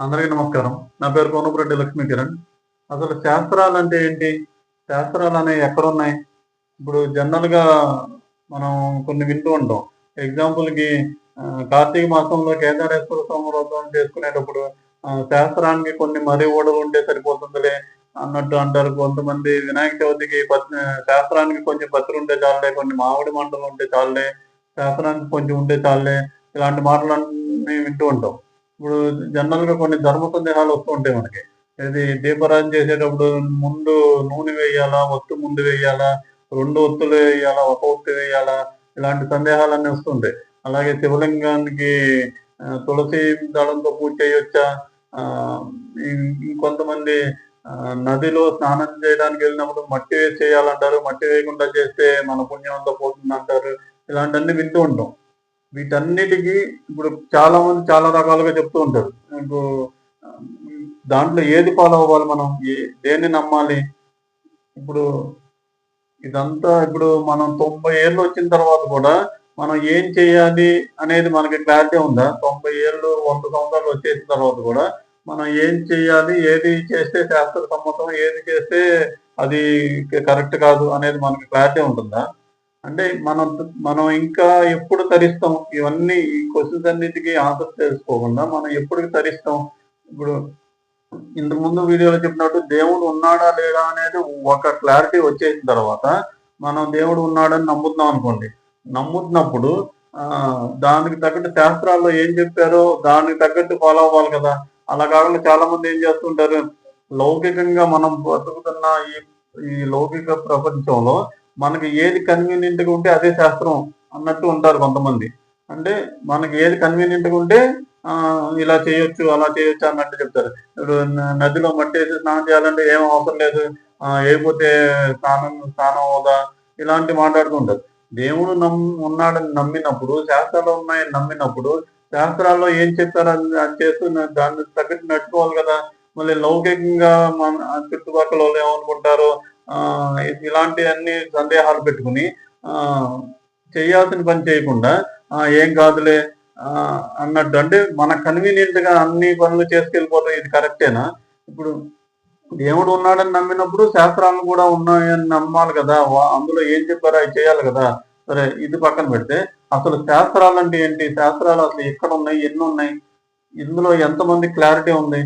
అందరికీ నమస్కారం. నా పేరు కోనపురెడ్డి లక్ష్మీ కిరణ్ అసలు శాస్త్రాలు అంటే ఏంటి? శాస్త్రాలు అనేవి ఎక్కడున్నాయి? ఇప్పుడు జనరల్గా మనం కొన్ని వింటూ ఉంటాం. ఎగ్జాంపుల్కి కార్తీక మాసంలో కేదారేశ్వర స్వామి వ్రతం చేసుకునేటప్పుడు శాస్త్రానికి కొన్ని మరీ ఓడలు ఉంటే సరిపోతుందిలే అన్నట్టు అంటారు. కొంతమంది వినాయక చవితికి పత్- శాస్త్రానికి కొంచెం పత్రి ఉంటే చాలే కొన్ని మామిడి మంటలు ఉంటే చాలే శాస్త్రానికి కొంచెం ఉంటే చాలే ఇలాంటి మాటలన్నీ వింటూ ఉంటాం. ఇప్పుడు జనరల్గా కొన్ని ధర్మ సందేహాలు వస్తూ ఉంటాయి మనకి. ఇది దీపారాధన చేసేటప్పుడు ముందు నూనె వేయాలా ఒత్తు ముందు వేయాలా రెండు ఒత్తులు వేయాలా ఒక ఒత్తు వేయాలా ఇలాంటి సందేహాలన్నీ వస్తుంటాయి అలాగే శివలింగానికి తులసి దళంతో పూజ చేయొచ్చా? ఇంకొంతమంది నదిలో స్నానం చేయడానికి వెళ్ళినప్పుడు మట్టి వేసి చేయాలంటారు. మట్టి వేయకుండా చేస్తే మన పుణ్యం అంతా పోతుంది అంటారు ఇలాంటివన్నీ వింటూ ఉంటాం. వీటన్నిటికీ ఇప్పుడు చాలా మంది చాలా రకాలుగా చెప్తూ ఉంటారు. ఇప్పుడు దాంట్లో ఏది ఫాలో అవ్వాలి మనం? ఏ- దేన్ని నమ్మాలి? ఇప్పుడు ఇదంతా ఇప్పుడు మనం తొంభై ఏళ్ళు వచ్చిన తర్వాత కూడా మనం ఏం చేయాలి అనేది మనకి క్లారిటీ ఉందా? తొంభై ఏళ్ళు వంద సంవత్సరాలు వచ్చేసిన తర్వాత కూడా మనం ఏం చేయాలి? ఏది చేస్తే శాస్త్ర సమ్మతం? ఏది చేస్తే అది కరెక్ట్ కాదు అనేది మనకి క్లారిటీ ఉంటుందా? అంటే మనం మనం ఇంకా ఎప్పుడు తరిస్తాం? ఇవన్నీ ఈ క్వశ్చన్స్ అన్నిటికీ ఆన్సర్ తెలుసుకోకుండా మనం ఎప్పుడు తరిస్తాం? ఇప్పుడు ఇంతకు ముందు వీడియోలో చెప్పినట్టు దేవుడు ఉన్నాడా లేడా అనేది ఒక క్లారిటీ వచ్చేసిన తర్వాత మనం దేవుడు ఉన్నాడని నమ్ముతున్నాం అనుకోండి. నమ్ముతున్నప్పుడు ఆ దానికి తగ్గట్టు శాస్త్రాల్లో ఏం చెప్పారో దానికి తగ్గట్టు ఫాలో అవ్వాలి కదా. అలా కాకుండా చాలా మంది ఏం చేస్తుంటారు? లౌకికంగా మనం బతుకుతున్న ఈ ఈ లౌకిక ప్రపంచంలో మనకి ఏది కన్వీనియంట్గా ఉంటే అదే శాస్త్రం అన్నట్టు ఉంటారు కొంతమంది. అంటే మనకి ఏది కన్వీనియంట్గా ఉంటే ఇలా చేయొచ్చు అలా చేయొచ్చు అన్నట్టు చెప్తారు. ఇప్పుడు నదిలో మట్టి వేసి స్నానం చేయాలంటే ఏం అవసరం లేదు. ఏపోతే స్నానం స్నానం అవుదా? ఇలాంటి మాట్లాడుతుంటారు దేవుడు నమ్ ఉన్నాడని నమ్మినప్పుడు శాస్త్రాలు ఉన్నాయని నమ్మినప్పుడు శాస్త్రాల్లో ఏం చెప్పారో అది చేస్తూ దాన్ని తగ్గట్టు నడుచుకోవాలి కదా. మళ్ళీ లౌకికంగా మన చుట్టుపక్కల వాళ్ళు ఏమనుకుంటారో ఇలాంటి అన్ని సందేహాలు పెట్టుకుని చేయాల్సిన పని చేయకుండా ఏం కాదులే అన్నట్టు. అంటే మన కన్వీనియంట్గా అన్ని పనులు చేసుకెళ్ళిపోతాం ఇది కరెక్టేనా? ఇప్పుడు దేవుడు ఉన్నాడని నమ్మినప్పుడు శాస్త్రాలు కూడా ఉన్నాయని నమ్మాలి కదా. వా- అందులో ఏం చెప్పారో అవి చేయాలి కదా. సరే ఇది పక్కన పెడితే అసలు శాస్త్రాలు అంటే ఏంటి? శాస్త్రాలు అసలు ఎక్కడ ఉన్నాయి? ఎన్ని ఉన్నాయి? ఇందులో ఎంతమంది క్లారిటీ ఉంది?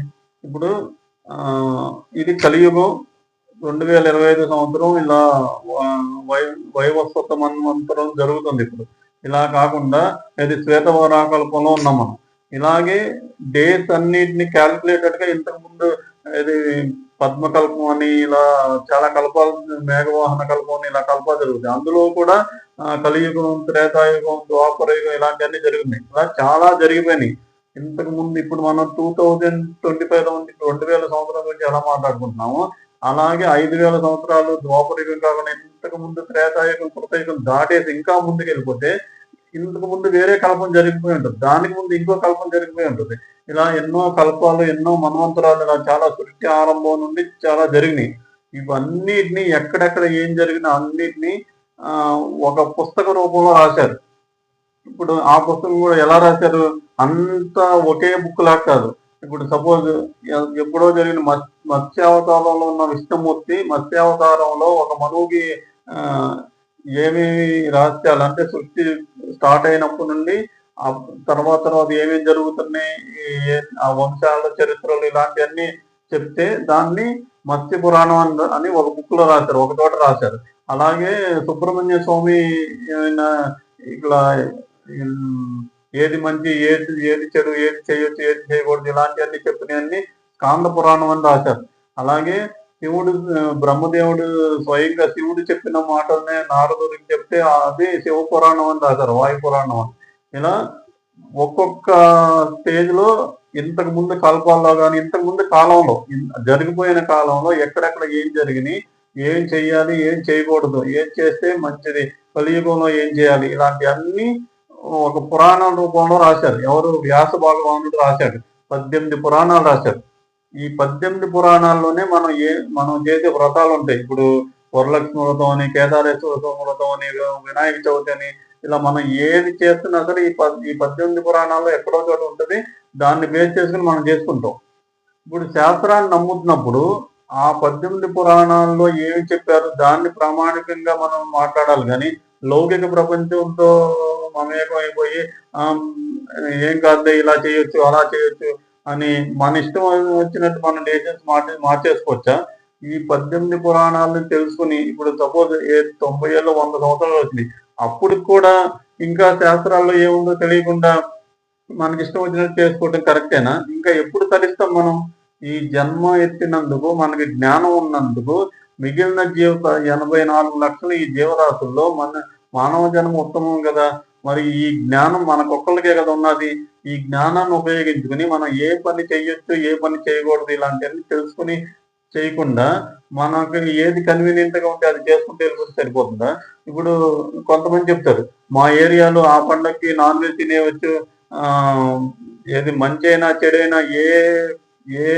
ఇప్పుడు ఇది కలియుగం రెండు వేల ఇరవై ఐదు సంవత్సరం ఇలా వై వైవస్వత మన్వంతరం జరుగుతుంది ఇప్పుడు. ఇలా కాకుండా ఇది శ్వేతవరాకల్పంలో ఉన్నాం మనం. ఇలాగే డేస్ అన్నిటిని క్యాల్కులేటెడ్గా ఇంతకు ముందు ఇది పద్మకల్పం అని ఇలా చాలా కల్పాలు మేఘవాహన కల్పం అని ఇలా కల్పాలు జరుగుతాయి. అందులో కూడా కలియుగం త్రేతాయుగం ద్వాపరయుగం ఇలాంటివన్నీ జరిగినాయి. ఇలా చాలా జరిగిపోయినాయి. ఇంతకు ముందు ఇప్పుడు మనం టూ థౌజండ్ ట్వంటీ ఫైవ్ రెండు వేల సంవత్సరాల గురించి ఎలా మాట్లాడుకుంటున్నాము అలాగే ఐదు వేల సంవత్సరాలు ద్వాపరయుగం కాకుండా ఇంతకు ముందు త్రేతాయుగం కృతయుగం దాటేసి ఇంకా ముందుకు వెళ్ళిపోతే ఇంతకు ముందు వేరే కల్పం జరిగిపోయి ఉంటుంది. దానికి ముందు ఇంకో కల్పం జరిగిపోయి ఉంటుంది. ఇలా ఎన్నో కల్పాలు ఎన్నో మన్వంతరాలు ఇలా చాలా సృష్టి ఆరంభం నుండి చాలా జరిగినాయి. ఇవన్నిటిని ఎక్కడెక్కడ ఏం జరిగినా అన్నిటిని ఒక పుస్తక రూపంలో రాశారు. ఇప్పుడు ఆ పుస్తకం కూడా ఎలా రాశారు? అంతా ఒకే బుక్ లాగా కాదు. ఇప్పుడు సపోజ్ ఎప్పుడో జరిగిన మత్స్- మత్స్యావతారంలో ఉన్న విష్ణుమూర్తి మత్స్యావతారంలో ఒక మనువుకి ఆ, ఏమేమి రహస్యాలు అంటే సృష్టి స్టార్ట్ అయినప్పటి నుండి ఆ తర్వాత తర్వాత ఏమేమి జరుగుతున్నాయి ఆ వంశాల చరిత్రలు ఇలాంటివన్నీ చెప్తే దాన్ని మత్స్య పురాణం అని- ఒక బుక్లో రాశారు ఒక చోట రాశారు. అలాగే సుబ్రహ్మణ్య స్వామి ఆయన ఇట్లా ఏది మంచి ఏది ఏది చెడు ఏది చేయొచ్చు ఏది చేయకూడదు ఇలాంటివన్నీ చెప్పినవన్నీ స్కాంద పురాణం అని రాశారు. అలాగే శివుడు బ్రహ్మదేవుడు స్వయంగా శివుడు చెప్పిన మాటలనే నారదుడికి చెప్తే అది శివ పురాణం అని రాశారు వాయుపురాణం అని. ఇలా ఒక్కొక్క స్టేజ్లో ఇంతకు ముందు కల్పాల్లో కానీ ఇంతకు ముందు కాలంలో జరిగిపోయిన కాలంలో ఎక్కడెక్కడ ఏం జరిగినాయి ఏం చెయ్యాలి ఏం చేయకూడదు ఏం చేస్తే మంచిది కలియుగంలో ఏం చేయాలి ఇలాంటి అన్ని ఒక పురాణ రూపంలో రాశారు. ఎవరు? వ్యాస భగవానుడు రాశాడు. పద్దెనిమిది పురాణాలు రాశారు. ఈ పద్దెనిమిది పురాణాల్లోనే మనం ఏ మనం చేసే వ్రతాలు ఉంటాయి. ఇప్పుడు వరలక్ష్మి వ్రతం అని కేదారేశ్వర వ్రతం అని వినాయక చవితి అని ఇలా మనం ఏది చేస్తున్నా సరే ఈ పద్ ఈ పద్దెనిమిది పురాణాల్లో ఎక్కడో చోట ఉంటుంది. దాన్ని బేస్ చేసుకుని మనం చేసుకుంటాం. ఇప్పుడు శాస్త్రాన్ని నమ్ముతున్నప్పుడు ఆ పద్దెనిమిది పురాణాల్లో ఏమి చెప్పారు? దాన్ని ప్రామాణికంగా మనం మాట్లాడాలి. కానీ లౌకిక ప్రపంచంతో మమేకం అయిపోయి ఏం కాదు ఇలా చేయొచ్చు అలా చేయొచ్చు అని మన ఇష్టం వచ్చినట్టు మనం డేషన్స్ మార్చి మార్చేసుకోవచ్చా? ఈ పద్దెనిమిది పురాణాలను తెలుసుకుని ఇప్పుడు సపోజ్ ఏ తొంభై ఏళ్ళు వంద సంవత్సరాలు వచ్చింది అప్పుడు కూడా ఇంకా శాస్త్రాల్లో ఏముందో తెలియకుండా మనకి ఇష్టం వచ్చినట్టు చేసుకోవడం కరెక్టేనా? ఇంకా ఎప్పుడు తరిస్తాం మనం? ఈ జన్మ ఎత్తినందుకు మనకి జ్ఞానం ఉన్నందుకు మిగిలిన జీవిత ఎనభై నాలుగు లక్షలు ఈ జీవరాశుల్లో మన మానవ జన్మ ఉత్తమం కదా. మరి ఈ జ్ఞానం మనకొక్కళ్ళకే కదా ఉన్నది. ఈ జ్ఞానాన్ని ఉపయోగించుకుని మనం ఏ పని చేయొచ్చు ఏ పని చేయకూడదు ఇలాంటివన్నీ తెలుసుకుని చేయకుండా మనకు ఏది కన్వీనియంట్గా ఉంటే అది చేసుకుంటే వెళ్ళిపోతే సరిపోతుందా? ఇప్పుడు కొంతమంది చెప్తారు మా ఏరియాలో ఆ పండగకి నాన్ వెజ్ తినేవచ్చు ఆ ఏది మంచి అయినా చెడైనా ఏ ఏ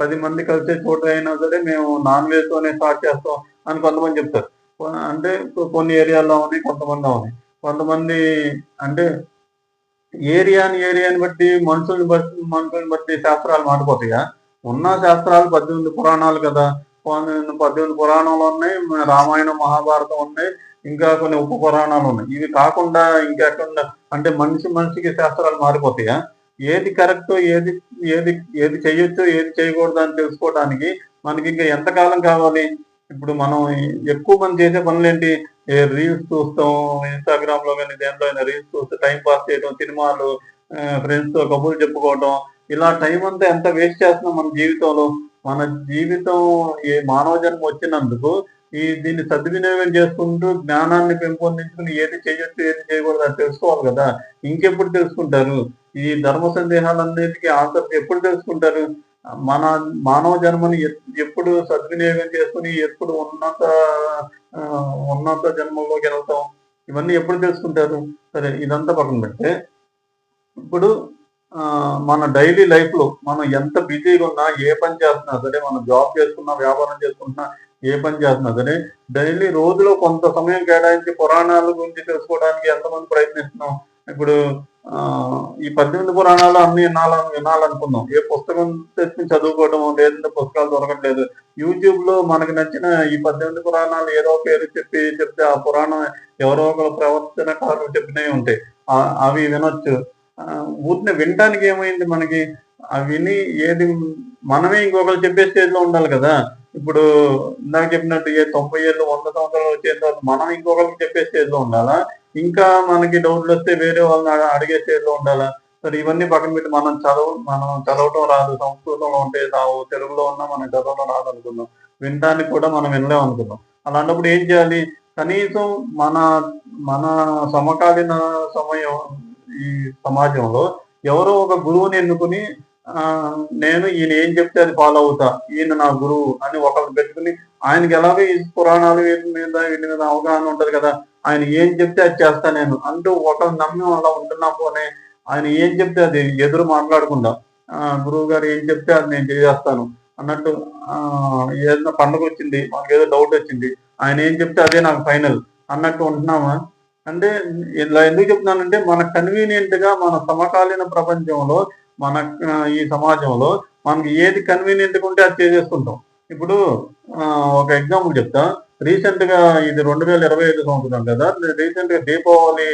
పది మంది కలిసే చోట అయినా సరే మేము నాన్ వెజ్ తోనే స్టార్ట్ చేస్తాం అని కొంతమంది చెప్తారు. అంటే కొన్ని ఏరియాల్లో ఉన్నాయి కొంతమంది ఉన్నాయి. కొంతమంది అంటే ఏరియాని ఏరియాని బట్టి మనుషుల్ని బట్టి మనుషుల్ని బట్టి శాస్త్రాలు మారిపోతాయా? ఉన్న శాస్త్రాలు పద్దెనిమిది పురాణాలు కదా. పద్దెనిమిది పద్దెనిమిది పురాణాలు ఉన్నాయి రామాయణం మహాభారతం ఉన్నాయి ఇంకా కొన్ని ఉప పురాణాలు ఉన్నాయి. ఇవి కాకుండా ఇంకెక్కడ అంటే మనిషి మనిషికి శాస్త్రాలు మారిపోతాయా? ఏది కరెక్టో ఏది ఏది ఏది చేయొచ్చో ఏది చేయకూడదు అని తెలుసుకోవడానికి మనకి ఇంకా ఎంతకాలం కావాలి? ఇప్పుడు మనం ఎక్కువ మంది చేసే పనులు ఏంటి రీల్స్ చూస్తాం ఇన్స్టాగ్రామ్లో కానీ దేంట్లో అయినా రీల్స్ చూస్తే టైం పాస్ చేయడం సినిమాలు ఫ్రెండ్స్తో కబుర్లు చెప్పుకోవడం ఇలా టైం అంతా ఎంత వేస్ట్ చేస్తున్నాం మన జీవితంలో? మన జీవితం ఏ మానవ జన్మ వచ్చినందుకు ఈ దీన్ని సద్వినియోగం చేసుకుంటూ జ్ఞానాన్ని పెంపొందించుకుని ఏది చేయొచ్చు ఏది చేయకూడదు అది తెలుసుకోవాలి కదా? ఇంకెప్పుడు తెలుసుకుంటారు? ఈ ధర్మ సందేహాలన్నిటికీ ఆన్సర్ ఎప్పుడు తెలుసుకుంటారు? మన మానవ జన్మని ఎప్పుడు సద్వినియోగం చేసుకుని ఎప్పుడు ఉన్నత ఉన్నత జన్మలోకి వెళ్తాం? ఇవన్నీ ఎప్పుడు తెలుసుకుంటారు? సరే ఇదంతా పక్కన పెడితే ఇప్పుడు ఆ, మన డైలీ లైఫ్లో మనం ఎంత బిజీగా ఉన్నా ఏ పని చేస్తున్నా సరే మనం జాబ్ చేసుకున్నా వ్యాపారం చేసుకున్నా ఏ పని చేస్తున్నా సరే డైలీ రోజులో కొంత సమయం కేటాయించి పురాణాల గురించి తెలుసుకోవడానికి ఎంతమంది ప్రయత్నిస్తున్నాం? ఇప్పుడు ఆ ఈ పద్దెనిమిది పురాణాలు అన్ని వినాలని వినాలనుకున్నాం. ఏ పుస్తకం తెచ్చి చదువుకోవడం లేదంటే పుస్తకాలు దొరకట్లేదు. యూట్యూబ్లో మనకి నచ్చిన ఈ పద్దెనిమిది పురాణాలు ఏదో పేరు చెప్పి చెప్తే ఆ పురాణం ఎవరో ఒక ప్రవర్తనకారులు చెప్పినవి ఉంటాయి. అవి వినొచ్చు. ఆ, ఊరిని వినటానికి ఏమైంది మనకి? అవి విని ఏది మనమే ఇంకొకరు చెప్పే స్టేజ్లో ఉండాలి కదా. ఇప్పుడు ఇందాక చెప్పినట్టు ఏ తొంభై ఏళ్ళు వంద సంవత్సరాలు వచ్చే తర్వాత మనం ఇంకొకరికి చెప్పే స్టేజ్లో ఉండాలా? ఇంకా మనకి డౌట్లు వస్తే వేరే వాళ్ళని అడిగే స్టేట్లో ఉండాలా? సరే ఇవన్నీ పక్కన పెట్టి మనం చదవ మనం చదవటం రాదు సంస్కృతంలో ఉంటే రావు తెలుగులో ఉన్నా మనం చదవడం రాదు అనుకున్నాం వినడానికి కూడా మనం వినలేం అనుకున్నాం అలాంటప్పుడు ఏం చేయాలి? కనీసం మన మన సమకాలీన సమయం ఈ సమాజంలో ఎవరో ఒక గురువుని ఎన్నుకుని నేను ఈయన ఏం చెప్తే అది ఫాలో అవుతా. ఈయన నా గురువు అని ఒకరిని పెట్టుకుని ఆయనకి ఎలాగో ఈ పురాణాలు వీటి మీద వీటి మీద అవగాహన ఉంటది కదా ఆయన ఏం చెప్తే అది చేస్తా నేను అంటూ ఒకరిని నమ్మి అలా ఉంటున్నా పోనే ఆయన ఏం చెప్తే అది ఎదురు మాట్లాడకుండా గురువు గారు ఏం చెప్తే అది నేను చేస్తాను అన్నట్టు ఆ ఏదైనా పండుగ వచ్చింది మనకి ఏదో డౌట్ వచ్చింది ఆయన ఏం చెప్తే అదే నాకు ఫైనల్ అన్నట్టు ఉంటున్నామా? అంటే ఇలా ఎందుకు చెప్తున్నానంటే మన కన్వీనియంట్గా మన సమకాలీన ప్రపంచంలో మన ఈ సమాజంలో మనకి ఏది కన్వీనియంట్గా ఉంటే అది చేసేసుకుంటాం. ఇప్పుడు ఆ, ఒక ఎగ్జాంపుల్ చెప్తా. రీసెంట్గా ఇది రెండు వేల ఇరవై ఐదు సంవత్సరం కదా రీసెంట్గా దీపావళి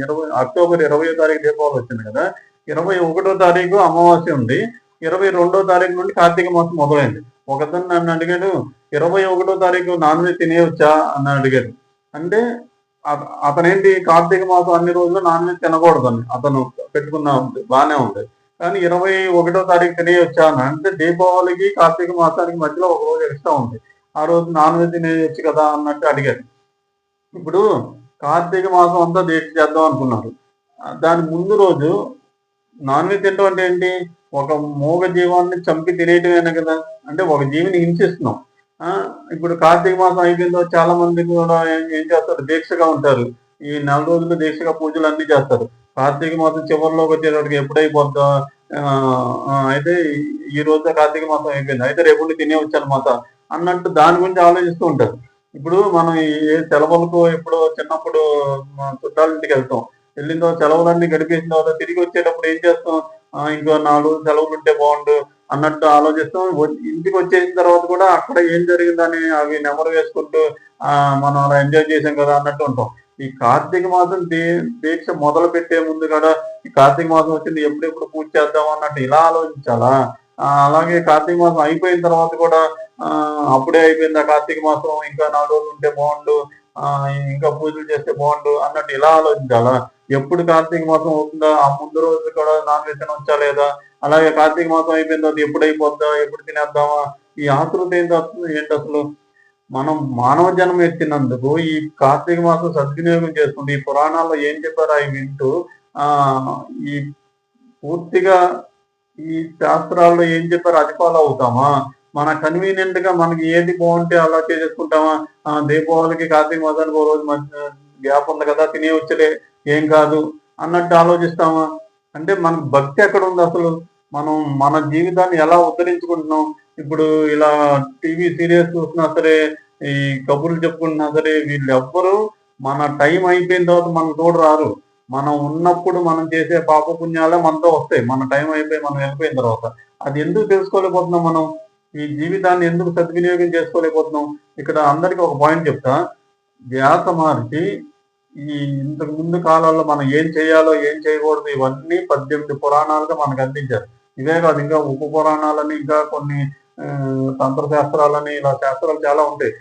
ఇరవై అక్టోబర్ ఇరవై తారీఖు దీపావళి వచ్చింది కదా ఇరవై ఒకటో తారీఖు అమావాస్య ఉంది ఇరవై రెండో తారీఖు నుండి కార్తీక మాసం మొదలైంది. ఒకతను నన్ను అడిగాడు ఇరవై ఒకటో తారీఖు నాన్ వెజ్ తినేయొచ్చా? అని అడిగాడు. అంటే అతనేంటి కార్తీక మాసం అన్ని రోజులు నాన్ వెజ్ తినకూడదని అతను పెట్టుకున్న ఉంది బాగానే ఉంది. కానీ ఇరవై ఒకటో తారీఖు తినేయొచ్చా అంటే దీపావళికి కార్తీక మాసానికి మధ్యలో ఒక రోజు ఎక్స్ట్రా ఉంది. ఆ రోజు నాన్ వెజ్ తినేయొచ్చు కదా అన్నట్టు అడిగాడు ఇప్పుడు కార్తీక మాసం అంతా దీక్ష చేద్దాం అనుకున్నారు. దాని ముందు రోజు నాన్ వెజ్ తినడం అంటే ఏంటి? ఒక మూగ జీవాన్ని చంపి తినేయటమేనా కదా? అంటే ఒక జీవిని హింసిస్తున్నాం. ఇప్పుడు కార్తీక మాసం అయిపోయిందో చాలా మంది కూడా ఏం చేస్తారు? దీక్షగా ఉంటారు. ఈ నెల రోజులు దీక్షగా పూజలు అన్ని చేస్తారు. కార్తీక మాసం చివరిలోకి వచ్చేటప్పటికి ఎప్పుడైపోద్దా అయితే ఈ- ఈ రోజు కార్తీక మాసం అయిపోయింది. అయితే రేపు తినే వచ్చానమాట అన్నట్టు దాని గురించి ఆలోచిస్తూ ఉంటారు. ఇప్పుడు మనం ఏ సెలవులకు ఇప్పుడు చిన్నప్పుడు చుట్టాలింటికి వెళ్తాం. వెళ్ళిన తర్వాత సెలవులన్నీ గడిపేసిన తర్వాత తిరిగి వచ్చేటప్పుడు ఏం చేస్తాం? ఇంకో నాలుగు సెలవులు ఉంటే బాగుండు అన్నట్టు ఆలోచిస్తాం ఇంటికి వచ్చేసిన తర్వాత కూడా అక్కడ ఏం జరిగిందని అవి నెమరు వేసుకుంటూ ఆ మనం అలా ఎంజాయ్ చేసాం కదా అన్నట్టు ఉంటాం. ఈ కార్తీక మాసం దీ దీక్ష మొదలు పెట్టే ముందు కూడా ఈ కార్తీక మాసం వచ్చింది ఎప్పుడెప్పుడు పూజ చేద్దాం అన్నట్టు ఇలా ఆలోచించాలా? అలాగే కార్తీక మాసం అయిపోయిన తర్వాత కూడా ఆ, అప్పుడే అయిపోయింది ఆ కార్తీక మాసం ఇంకా నాలుగు రోజులు ఉంటే బాగుండు ఆ, ఇంకా పూజలు చేస్తే బాగుండు అన్నట్టు ఇలా ఆలోచించాలా? ఎప్పుడు కార్తీక మాసం అవుతుందా? ఆ ముందు రోజు కూడా నాన్ వెజ్ వచ్చా లేదా? అలాగే కార్తీక మాసం అయిపోయిన తర్వాత ఎప్పుడు అయిపోద్దా? ఎప్పుడు తినేద్దామా? ఈ ఆతృత ఏంటి అసలు- ఏంటి అసలు? మనం మానవ జన్మ ఎత్తినందుకు ఈ కార్తీక మాసం సద్వినియోగం చేసుకుంటూ ఈ పురాణాల్లో ఏం చెప్పారో అవి వింటూ ఆ ఈ పూర్తిగా ఈ శాస్త్రాల్లో ఏం చెప్పారో అది ఫాలో అవుతామా? మన కన్వీనియంట్గా మనకి ఏది బాగుంటే అలా చేసేసుకుంటామా? ఆ, దీపావళికి కార్తీక మాసానికి ఒక రోజు మధ్య గ్యాప్ ఉంది కదా తినేవచ్చులే ఏం కాదు అన్నట్టు ఆలోచిస్తామా? అంటే మన భక్తి ఎక్కడ ఉంది అసలు? మనం మన జీవితాన్ని ఎలా ఉద్ధరించుకుంటున్నాం? ఇప్పుడు ఇలా టీవీ సీరియల్స్ చూసినా సరే ఈ కబుర్లు చెప్పుకుంటున్నా సరే వీళ్ళు మన టైం అయిపోయిన తర్వాత మనం తోడు రారు. మనం ఉన్నప్పుడు మనం చేసే పాప పుణ్యాలే మనతో వస్తాయి. మన టైం అయిపోయి మనం వెళ్ళిపోయిన తర్వాత. అది ఎందుకు తెలుసుకోలేకపోతున్నాం మనం? ఈ జీవితాన్ని ఎందుకు సద్వినియోగం చేసుకోలేకపోతున్నాం? ఇక్కడ అందరికి ఒక పాయింట్ చెప్తా. వ్యాస మహర్షి ఈ ఇంతకు ముందు కాలాల్లో మనం ఏం చేయాలో ఏం చేయకూడదు ఇవన్నీ పద్దెనిమిది పురాణాలుగా మనకు అందించారు. ఇవే కాదు ఇంకా ఉప పురాణాలని ఇంకా కొన్ని ఆ, శాస్త్రాలని ఇలా శాస్త్రాలు చాలా ఉంటాయి.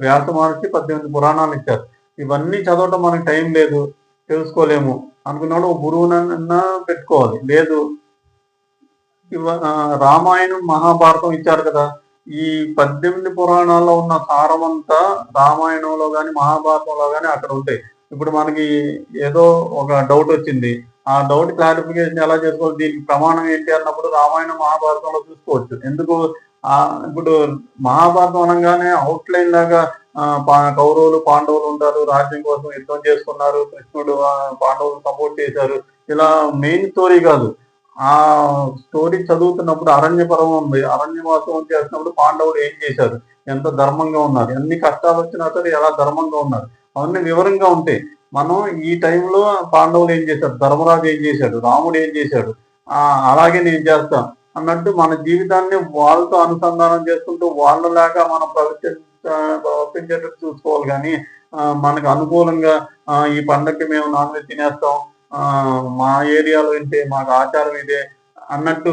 వ్యాస మహర్షి పద్దెనిమిది పురాణాలు ఇచ్చారు. ఇవన్నీ చదవటం మనకి టైం లేదు తెలుసుకోలేము. అనుకున్నాడు ఒక గురువునన్నా పెట్టుకోవాలి. లేదు. ఇవ- రామాయణం మహాభారతం ఇచ్చారు కదా. ఈ పద్దెనిమిది పురాణాల్లో ఉన్న సారమంతా రామాయణంలో కానీ మహాభారతంలో కానీ అక్కడ ఉంటాయి. ఇప్పుడు మనకి ఏదో ఒక డౌట్ వచ్చింది. ఆ డౌట్ క్లారిఫికేషన్ ఎలా చేసుకోవాలి? దీనికి ప్రమాణం ఏంటి అన్నప్పుడు రామాయణ మహాభారతంలో చూసుకోవచ్చు. ఎందుకు ఇప్పుడు మహాభారతం అనగానే అవుట్ లైన్ లాగా పా- కౌరవులు పాండవులు ఉంటారు రాజ్యం కోసం యుద్ధం చేసుకున్నారు కృష్ణుడు పాండవులు సపోర్ట్ చేశారు. ఇలా మెయిన్ స్టోరీ కాదు. ఆ స్టోరీ చదువుతున్నప్పుడు అరణ్య పర్వం ఉంది. అరణ్యవాసం చేస్తున్నప్పుడు పాండవులు ఏం చేశారు? ఎంత ధర్మంగా ఉన్నారు? ఎన్ని కష్టాలు వచ్చినా సరే ఎలా ధర్మంగా ఉన్నారు? అవన్నీ వివరంగా ఉంటాయి మనం ఈ టైంలో పాండవులు ఏం చేశారు? ధర్మరాజు ఏం చేశాడు? రాముడు ఏం చేశాడు? ఆ అలాగే నేను చేస్తాను అన్నట్టు మన జీవితాన్ని వాళ్ళతో అనుసంధానం చేసుకుంటూ వాళ్ళలాగా మనం ప్రవర్తించ ప్రవర్తించేటట్టు చూసుకోవాలి. కానీ మనకు అనుకూలంగా ఈ పండగకి మేము నాన్ వెజ్ తినేస్తాం. మా ఏరియాలో ఏంటి మాకు ఆచారం ఇదే అన్నట్టు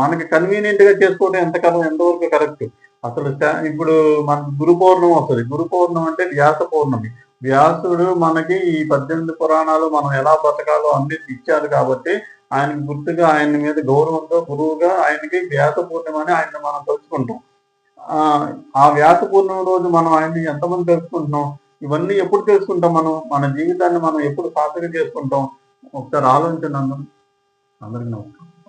మనకి కన్వీనియంట్గా చేసుకోవడం ఎంత ఎంతవరకు కరెక్ట్? అసలు ఇప్పుడు మన గురు పౌర్ణమి వస్తుంది. గురు పౌర్ణమి అంటే వ్యాస పౌర్ణమి. వ్యాసుడు మనకి ఈ పద్దెనిమిది పురాణాలు మనం ఎలా బతకాలో అన్ని ఇచ్చారు కాబట్టి ఆయనకి గుర్తుగా ఆయన మీద గౌరవంతో గురువుగా ఆయనకి వ్యాస పూర్ణిమని ఆయన మనం తెలుసుకుంటాం ఆ ఆ వ్యాస పూర్ణిమ రోజు మనం ఆయన్ని ఎంతమంది తెలుసుకుంటున్నాం? ఇవన్నీ ఎప్పుడు తెలుసుకుంటాం మనం? మన జీవితాన్ని మనం ఎప్పుడు సాధన చేసుకుంటాం? ఒకసారి ఆలోచించండి అందరం. అందరికీ నమస్కారం.